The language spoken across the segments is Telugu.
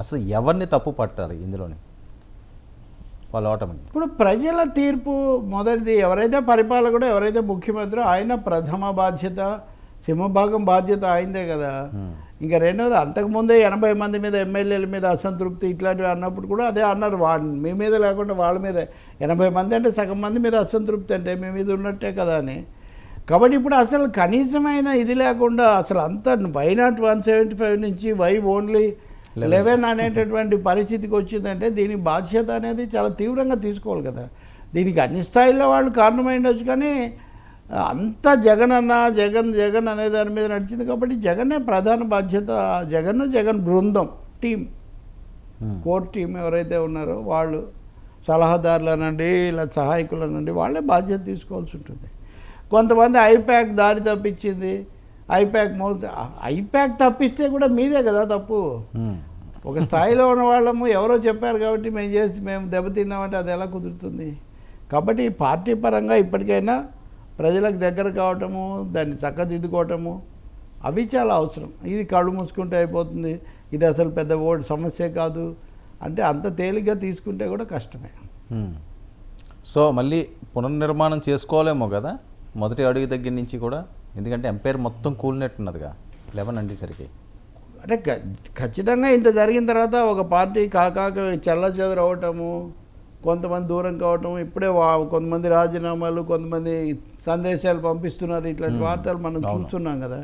అసలు ఎవరిని తప్పు పట్టాలి ఇందులోని? వాళ్ళ ఓటమిని ఇప్పుడు ప్రజల తీర్పు మొదటిది ఎవరైతే పరిపాలకుడో ఎవరైతే ముఖ్యమంత్రి ఆయన ప్రథమ బాధ్యత సింహభాగం బాధ్యత ఆయనదే కదా. ఇంకా రెండవది అంతకుముందే ఎనభై మంది మీద ఎమ్మెల్యేల మీద అసంతృప్తి ఇట్లాంటివి అన్నప్పుడు కూడా అదే అన్నారు వా మీ మీద లేకుండా వాళ్ళ మీద ఎనభై మంది అంటే సగం మంది మీద అసంతృప్తి అంటే మీ మీద ఉన్నట్టే కదా అని. కాబట్టి ఇప్పుడు అసలు కనీసమైన ఇది లేకుండా అసలు అంత why not one seventy five నుంచి వై ఓన్లీ లెవెన్ అనేటటువంటి పరిస్థితికి వచ్చిందంటే దీని బాధ్యత అనేది చాలా తీవ్రంగా తీసుకోవాలి కదా. దీనికి అన్ని స్థాయిల్లో వాళ్ళు కారణమైండొచ్చు కానీ అంత జగన్ అన్న జగన్ జగన్ అనే దాని మీద నడిచింది కాబట్టి జగనే ప్రధాన బాధ్యత జగన్ జగన్ బృందం టీం Hmm. కోర్ టీం ఎవరైతే ఉన్నారో వాళ్ళు సలహాదారులనండి ఇలా సహాయకులనండి వాళ్ళే బాధ్యత తీసుకోవాల్సి ఉంటుంది. కొంతమంది ఐప్యాక్ దారి తప్పించింది ఐప్యాక్ మౌత్ ఐప్యాక్ తప్పిస్తే కూడా మీదే కదా తప్పు. ఉమ్. ఒక స్థాయిలో ఉన్న వాళ్ళము ఎవరో చెప్పారు కాబట్టి మేము చేసి మేము దెబ్బతిన్నామంటే అది ఎలా కుదురుతుంది? కాబట్టి పార్టీ పరంగా ఇప్పటికైనా ప్రజలకు దగ్గర కావటము దాన్ని చక్కదిద్దుకోవటము అవి చాలా అవసరం. ఇది కళ్ళు మూసుకుంటే అయిపోతుంది. ఇది అసలు పెద్ద ఓటు సమస్య కాదు. అంటే అంత తేలిగ్గా తీసుకుంటే కూడా కష్టమే. ఉమ్. సో మళ్ళీ పునర్నిర్మాణం చేసుకోలేమో కదా? మొదటి అడుగు దగ్గర నుంచి కూడా? ఎందుకంటే ఎంపైర్ మొత్తం కూలినట్టున్నదిగా లెవెన్ అంటేసరికి అంటే ఖచ్చితంగా ఇంత జరిగిన తర్వాత ఒక పార్టీ కాకాక చెల్లచెదరు అవటము కొంతమంది దూరం కావటం ఇప్పుడే కొంతమంది రాజీనామాలు కొంతమంది సందేశాలు పంపిస్తున్నారు. ఇట్లాంటి వార్తలు మనం చూస్తున్నాం కదా.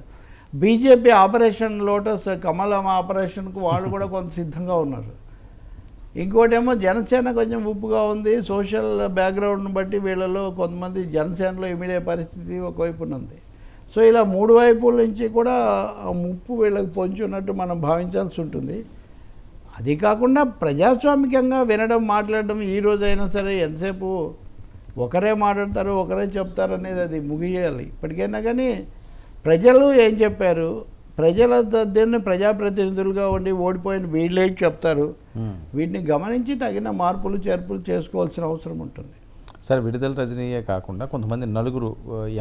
బీజేపీ ఆపరేషన్ లోటస్ కమలం ఆపరేషన్కు వాళ్ళు కూడా కొంత సిద్ధంగా ఉన్నారు. ఇంకోటేమో జనసేన కొంచెం ఉప్పుగా ఉంది. సోషల్ బ్యాక్గ్రౌండ్ని బట్టి వీళ్ళలో కొంతమంది జనసేనలో ఇమిడే పరిస్థితి ఒకవైపున ఉంది సో ఇలా మూడు వైపుల నుంచి కూడా ఆ ముప్పు వీళ్ళకి పొంచి ఉన్నట్టు మనం భావించాల్సి ఉంటుంది. అది కాకుండా ప్రజాస్వామికంగా వినడం మాట్లాడడం ఈ రోజైనా సరే ఎంతసేపు ఒకరే మాట్లాడతారు ఒకరే చెప్తారు అనేది అది ముగియాలి. ఇప్పటికైనా కానీ ప్రజలు ఏం చెప్పారు? ప్రజల దీన్ని ప్రజాప్రతినిధులుగా ఉండి ఓడిపోయిన వీళ్ళే చెప్తారు. వీటిని గమనించి తగిన మార్పులు చేర్పులు చేసుకోవాల్సిన అవసరం ఉంటుంది. సరే విడుదల రజనీయే కాకుండా కొంతమంది నలుగురు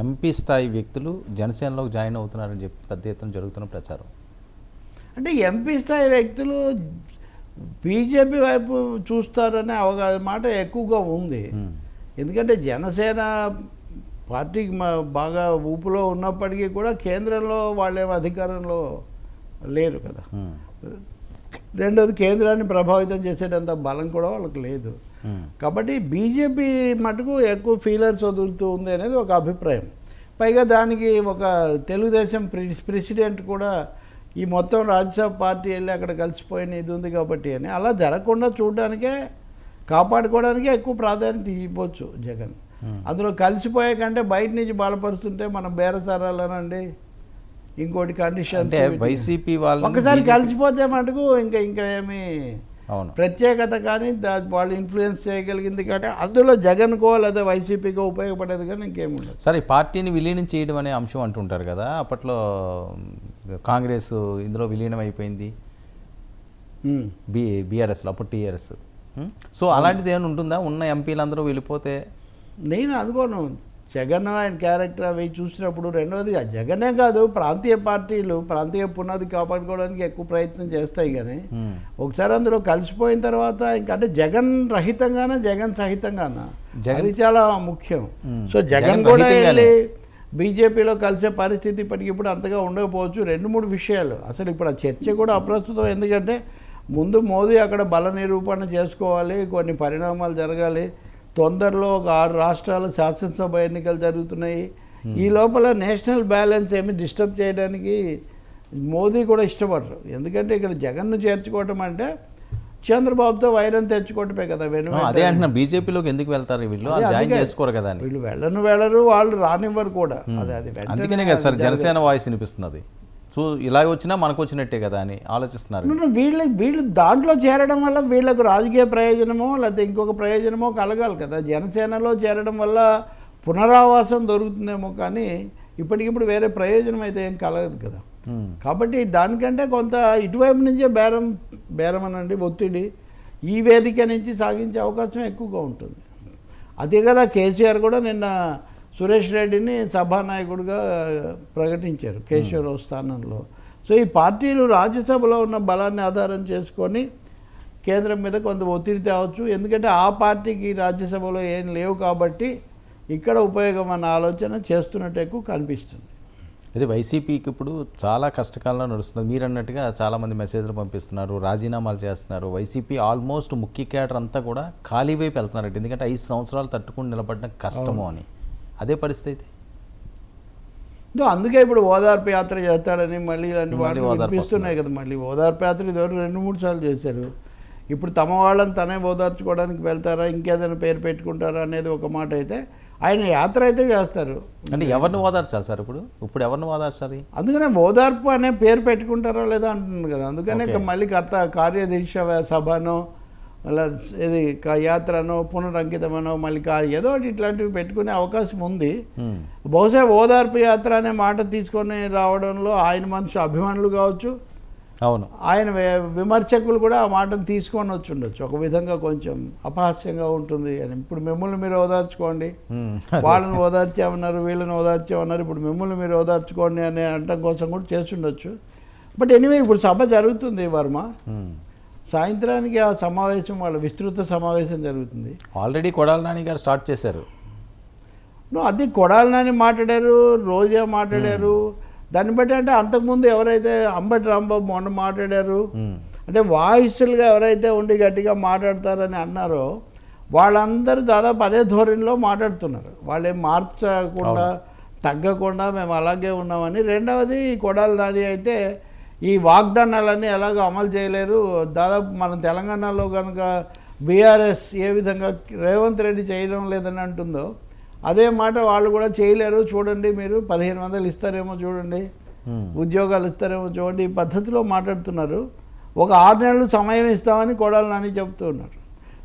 ఎంపీ స్థాయి వ్యక్తులు జనసేనలోకి జాయిన్ అవుతున్నారని చెప్పి పెద్ద ఎత్తున జరుగుతున్న ప్రచారం అంటే ఎంపీ స్థాయి వ్యక్తులు బీజేపీ వైపు చూస్తారనే అవగాహన మాట ఎక్కువగా ఉంది. ఎందుకంటే జనసేన పార్టీకి బాగా ఊపులో ఉన్నప్పటికీ కూడా కేంద్రంలో వాళ్ళేం అధికారంలో లేరు కదా. రెండోది కేంద్రాన్ని ప్రభావితం చేసేటంత బలం కూడా వాళ్ళకి లేదు ఉమ్. కాబట్టి బీజేపీ మటుకు ఎక్కువ ఫీలర్స్ వదులుతూ ఉంది అనేది ఒక అభిప్రాయం పైగా దానికి ఒక తెలుగుదేశం ప్రెసి- ప్రెసిడెంట్ కూడా ఈ మొత్తం రాజ్యసభ పార్టీ వెళ్ళి అక్కడ కలిసిపోయిన ఇది ఉంది కాబట్టి అని అలా జరగకుండా చూడడానికే కాపాడుకోవడానికే ఎక్కువ ప్రాధాన్యత ఇవ్వచ్చు జగన్ Hmm. అందులో కలిసిపోయే కంటే బయట నుంచి బలపరుస్తుంటే మనం బేరసారాలనండి ఇంకోటి కండిషన్ అంటే వైసీపీ వాళ్ళు ఒకసారి కలిసిపోతే మటుకు ఇంకా ఇంకా ఏమి అవును. ప్రత్యేకత కానీ వాళ్ళు ఇన్ఫ్లుయెన్స్ చేయగలిగింది కానీ అందులో జగన్కో లేదా వైసీపీకో ఉపయోగపడేది కానీ ఇంకేమి ఉండదు. సరే పార్టీని విలీనం చేయడం అనే అంశం అంటుంటారు కదా అప్పట్లో కాంగ్రెస్ ఇందులో విలీనం అయిపోయింది. బి బీఆర్ఎస్లో అప్పుడు టీఆర్ఎస్. సో అలాంటిది ఏమైనా ఉంటుందా? ఉన్న ఎంపీలందరూ వెళ్ళిపోతే నేను అనుకోను. జగన్ ఆయన క్యారెక్టర్ అవి చూసినప్పుడు రెండవది జగనే కాదు ప్రాంతీయ పార్టీలు ప్రాంతీయ పునాది కాపాడుకోవడానికి ఎక్కువ ప్రయత్నం చేస్తాయి కానీ ఒకసారి అందులో కలిసిపోయిన తర్వాత ఇంకా అంటే జగన్ రహితంగానా జగన్ సహితంగానా? జగన్- చాలా ముఖ్యం. సో జగన్ కూడా. వెళ్ళి బీజేపీలో కలిసే పరిస్థితి ఇప్పటికి ఇప్పుడు అంతగా ఉండకపోవచ్చు. రెండు మూడు విషయాలు. అసలు ఇప్పుడు ఆ చర్చ కూడా అప్రస్తుతం. ఎందుకంటే ముందు మోదీ అక్కడ బల నిరూపణ చేసుకోవాలి కొన్ని పరిణామాలు జరగాలి. తొందరలో ఒక ఆరు రాష్ట్రాల శాసనసభ ఎన్నికలు జరుగుతున్నాయి. ఈ లోపల నేషనల్ బ్యాలెన్స్ ఏమి డిస్టర్బ్ చేయడానికి మోదీ కూడా ఇష్టపడరు. ఎందుకంటే ఇక్కడ జగన్ను చేర్చుకోవటం అంటే చంద్రబాబుతో వైరం తెచ్చుకోవటమే కదా వెను అదే అంటున్నా బీజేపీలోకి ఎందుకు వెళ్తారు వీళ్ళు? జాయిన్. చేసుకోరు కదా వీళ్ళు వెళ్ళను వెళ్ళరు వాళ్ళు రానివ్వరు కూడా. అది అది అందుకనే కదా సార్. జనసేన వాయిస్ వినిపిస్తున్నది. సో ఇలా వచ్చినా మనకు వచ్చినట్టే కదా అని ఆలోచిస్తున్నారు. వీళ్ళ వీళ్ళు దాంట్లో చేరడం వల్ల వీళ్ళకు రాజకీయ ప్రయోజనమో లేకపోతే ఇంకొక ప్రయోజనమో కలగాలి కదా. జనసేనలో చేరడం వల్ల పునరావాసం దొరుకుతుందేమో కానీ ఇప్పటికిప్పుడు వేరే ప్రయోజనం అయితే ఏం కలగదు కదా. ఉమ్, కాబట్టి దానికంటే కొంత ఇటువైపు నుంచే బేరం బేరం అనండి ఒత్తిడి ఈ వేదిక నుంచి సాగించే అవకాశం ఎక్కువగా ఉంటుంది. అదే కదా కేసీఆర్ కూడా నిన్న సురేష్ రెడ్డిని సభానాయకుడిగా ప్రకటించారు కేశవరావు స్థానంలో. సో ఈ పార్టీలు రాజ్యసభలో ఉన్న బలాన్ని ఆధారం చేసుకొని కేంద్రం మీద కొంత ఒత్తిడి తేవచ్చు. ఎందుకంటే ఆ పార్టీకి రాజ్యసభలో ఏం లేవు కాబట్టి ఇక్కడ ఉపయోగం అన్న ఆలోచన చేస్తున్నట్టు ఎక్కువ కనిపిస్తుంది. ఇది వైసీపీకి ఇప్పుడు చాలా కష్టకాలంలో నడుస్తుంది. మీరు అన్నట్టుగా చాలామంది మెసేజ్లు పంపిస్తున్నారు రాజీనామాలు చేస్తున్నారు. వైసీపీ ఆల్మోస్ట్ ముఖ్య క్యాడర్ అంతా కూడా ఖాళీ వైపు వెళ్తున్నారు ఎందుకంటే ఐదు సంవత్సరాలు తట్టుకుని నిలబడడం కష్టము అని. అదే పరిస్థితి. అందుకే ఇప్పుడు ఓదార్పు యాత్ర చేస్తాడని మళ్ళీ ఇలాంటి ఓదార్పు వినిపిస్తున్నాయి కదా మళ్ళీ. ఓదార్పు యాత్ర ఇదివరకు రెండు మూడు సార్లు చేశారు. ఇప్పుడు తమ వాళ్ళని తనే ఓదార్చుకోవడానికి వెళ్తారా? ఇంకేదైనా పేరు పెట్టుకుంటారా అనేది ఒక మాట అయితే ఆయన యాత్ర అయితే చేస్తారు. అంటే ఎవరిని ఓదార్చాలి సార్ ఇప్పుడు? ఇప్పుడు ఎవరిని ఓదార్చాలి? అందుకనే ఓదార్పు అనే పేరు పెట్టుకుంటారా లేదా అంటున్నాను కదా. అందుకనే మళ్ళీ కర్త కార్యదీక్ష సభనో మళ్ళీ ఇది యాత్రనో పునరంకితమనో మళ్ళీ కా ఏదో ఒకటి ఇట్లాంటివి పెట్టుకునే అవకాశం ఉంది. బహుశా ఓదార్పు యాత్ర అనే మాట తీసుకొని రావడంలో ఆయన మనిషి అభిమానులు కావచ్చు. అవును. ఆయన విమర్శకులు కూడా ఆ మాటను తీసుకొని వచ్చి ఉండొచ్చు ఒక విధంగా కొంచెం అపహాస్యంగా ఉంటుంది అని. ఇప్పుడు మిమ్మల్ని మీరు ఓదార్చుకోండి. వాళ్ళని ఓదార్చామన్నారు వీళ్ళని ఓదార్చామన్నారు ఇప్పుడు మిమ్మల్ని మీరు ఓదార్చుకోండి అనే అంటం కోసం కూడా చేస్తుండొచ్చు. బట్ ఎనీవే ఇప్పుడు సభ జరుగుతుంది వర్మ. సాయంత్రానికి ఆ సమావేశం వాళ్ళ విస్తృత సమావేశం జరుగుతుంది. ఆల్రెడీ కొడాల నాని గారు స్టార్ట్ చేశారు. నువ్వు అది కొడాలని మాట్లాడారు రోజా మాట్లాడారు. దాన్ని బట్టి అంటే అంతకుముందు ఎవరైతే అంబటి రాంబాబు మొన్న మాట్లాడారు ఉమ్, అంటే వాయిస్లుగా ఎవరైతే ఉండి గట్టిగా మాట్లాడతారని అన్నారో వాళ్ళందరూ దాదాపు అదే ధోరణిలో మాట్లాడుతున్నారు. వాళ్ళేం మార్చకుండా తగ్గకుండా మేము అలాగే ఉన్నామని. రెండవది కొడాలి నాని అయితే ఈ వాగ్దానాలన్నీ ఎలాగో అమలు చేయలేరు. దాదాపు మన తెలంగాణలో కనుక బీఆర్ఎస్ ఏ విధంగా రేవంత్ రెడ్డి చేయడం లేదని అంటుందో అదే మాట వాళ్ళు కూడా చేయలేరు. చూడండి మీరు పదిహేను వందలు ఇస్తారేమో చూడండి. ఉద్యోగాలు ఇస్తారేమో చూడండి. ఈ పద్ధతిలో మాట్లాడుతున్నారు. ఒక ఆరు నెలలు సమయం ఇస్తామని కొడాలి నాని చెప్తూ ఉన్నారు.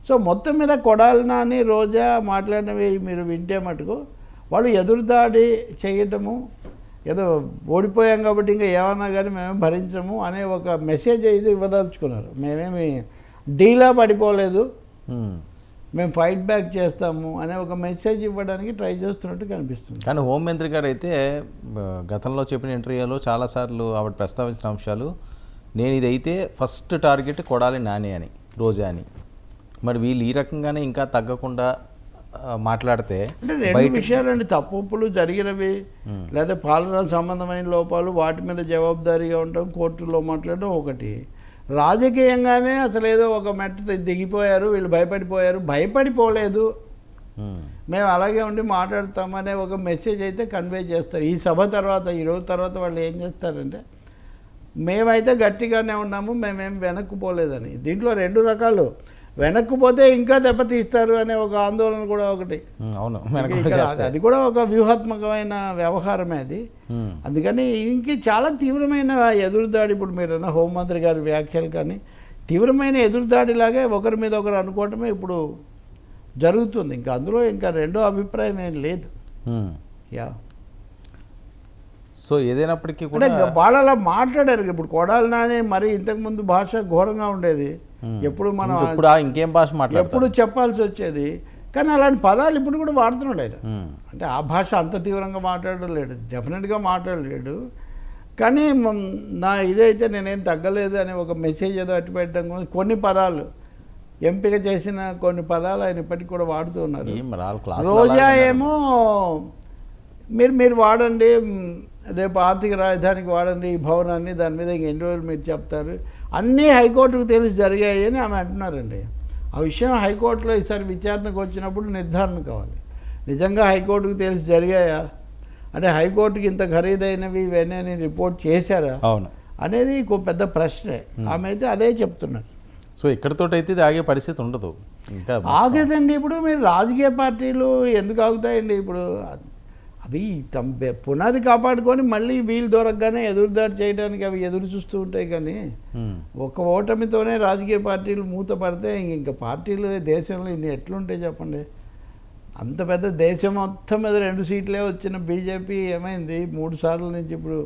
సో మొత్తం మీద కొడాలి నాని రోజా మాట్లాడినవి మీరు వింటే మటుకు వాళ్ళు ఎదురుదాడి చేయటము ఏదో ఓడిపోయాం కాబట్టి ఇంకా ఏమన్నా కానీ మేమేం భరించము అనే ఒక మెసేజ్ అయితే ఇవ్వదలుచుకున్నారు. మేమేమి డీలా పడిపోలేదు. మేము ఫైట్ బ్యాక్ చేస్తాము అనే ఒక మెసేజ్ ఇవ్వడానికి ట్రై చేస్తున్నట్టు కనిపిస్తుంది. కానీ హోంమంత్రి గారు అయితే గతంలో చెప్పిన ఇంటర్వ్యూలో చాలాసార్లు ఆవిడ ప్రస్తావించిన అంశాలు నేను ఇదైతే ఫస్ట్ టార్గెట్ కొడాలి నాని అని రోజా అని. మరి వీళ్ళు ఈ రకంగానే ఇంకా తగ్గకుండా మాట్లాడితే అంటే రెండు విషయాలండి తప్పులు జరిగినవి లేదా పాలనా సంబంధమైన లోపాలు వాటి మీద జవాబుదారీగా ఉండటం కోర్టులో మాట్లాడడం ఒకటి. రాజకీయంగానే అసలు ఏదో ఒక మెట్ట దిగిపోయారు వీళ్ళు భయపడిపోయారు భయపడిపోలేదు. మేము. అలాగే ఉండి మాట్లాడతామనే ఒక మెసేజ్ అయితే కన్వే చేస్తారు. ఈ సభ తర్వాత ఈ రోజు తర్వాత వాళ్ళు ఏం చేస్తారంటే మేమైతే గట్టిగానే ఉన్నాము మేమేం వెనక్కు పోలేదని. దీంట్లో రెండు రకాలు. వెనక్కు పోతే ఇంకా దెబ్బతీస్తారు అనే ఒక ఆందోళన కూడా ఒకటి. అవును అది కూడా ఒక వ్యూహాత్మకమైన వ్యవహారమే అది. అందుకని ఇంక చాలా తీవ్రమైన ఎదురుదాడి ఇప్పుడు మీరు అన్న హోంమంత్రి గారి వ్యాఖ్యలు కానీ తీవ్రమైన ఎదురుదాడిలాగే ఒకరి మీద ఒకరు అనుకోవటమే ఇప్పుడు జరుగుతుంది. ఇంకా అందులో ఇంకా రెండో అభిప్రాయం ఏం లేదు. యా. సో ఏదైనప్పటికీ కూడా ఇంకా వాళ్ళు అలా మాట్లాడారు. ఇప్పుడు కొడాలి నాని మరి ఇంతకుముందు భాష ఘోరంగా ఉండేది. ఎప్పుడు మనం ఇప్పుడు ఇంకేం భాష మాట్లాడతారు? ఎప్పుడు చెప్పాల్సి వచ్చేది? కానీ అలాంటి పదాలు ఇప్పుడు కూడా వాడుతున్నాడు ఆయన. ఉమ్, అంటే ఆ భాష అంత తీవ్రంగా మాట్లాడలేడు డెఫినెట్గా మాట్లాడలేడు కానీ నా ఇదైతే నేనేం తగ్గలేదు అనే ఒక మెసేజ్ ఏదో అట్టి పెట్టడం కోసం కొన్ని పదాలు ఎంపిక చేసిన కొన్ని పదాలు ఆయన ఇప్పటికి కూడా వాడుతూ ఉన్నారు. రోజా ఏమో మీరు మీరు వాడండి రేపు ఆర్థిక రాజధానికి వాడండి ఈ భవనాన్ని దాని మీద ఇంక ఎన్ని రోజులు మీరు చెప్తారు? అన్నీ హైకోర్టుకు తెలిసి జరిగాయి అని ఆమె అంటున్నారండి. ఆ విషయం హైకోర్టులో ఈసారి విచారణకు వచ్చినప్పుడు నిర్ధారణ కావాలి. నిజంగా హైకోర్టుకు తెలిసి జరిగాయా? అంటే హైకోర్టుకి ఇంత ఖరీదైనవి ఇవన్నీ రిపోర్ట్ చేశారా? అవును. అనేది ఇంకో పెద్ద ప్రశ్నే. ఆమె అయితే అదే చెప్తున్నారు. సో ఇక్కడితోటైతే ఇది ఆగే పరిస్థితి ఉండదు. ఇంకా ఆగదండి ఇప్పుడు మీరు రాజకీయ పార్టీలు ఎందుకు ఆగుతాయండి ఇప్పుడు? అవి తమ పునాది కాపాడుకొని మళ్ళీ వీలు దొరకగానే ఎదురుదాడి చేయడానికి అవి ఎదురు చూస్తూ ఉంటాయి కానీ ఒక ఓటమితోనే రాజకీయ పార్టీలు మూత పడితే ఇంకా పార్టీలు దేశంలో ఇన్ని ఎట్లుంటాయి చెప్పండి? అంత పెద్ద దేశం మొత్తం మీద రెండు సీట్లే వచ్చిన బీజేపీ ఏమైంది? మూడు సార్లు నుంచి ఇప్పుడు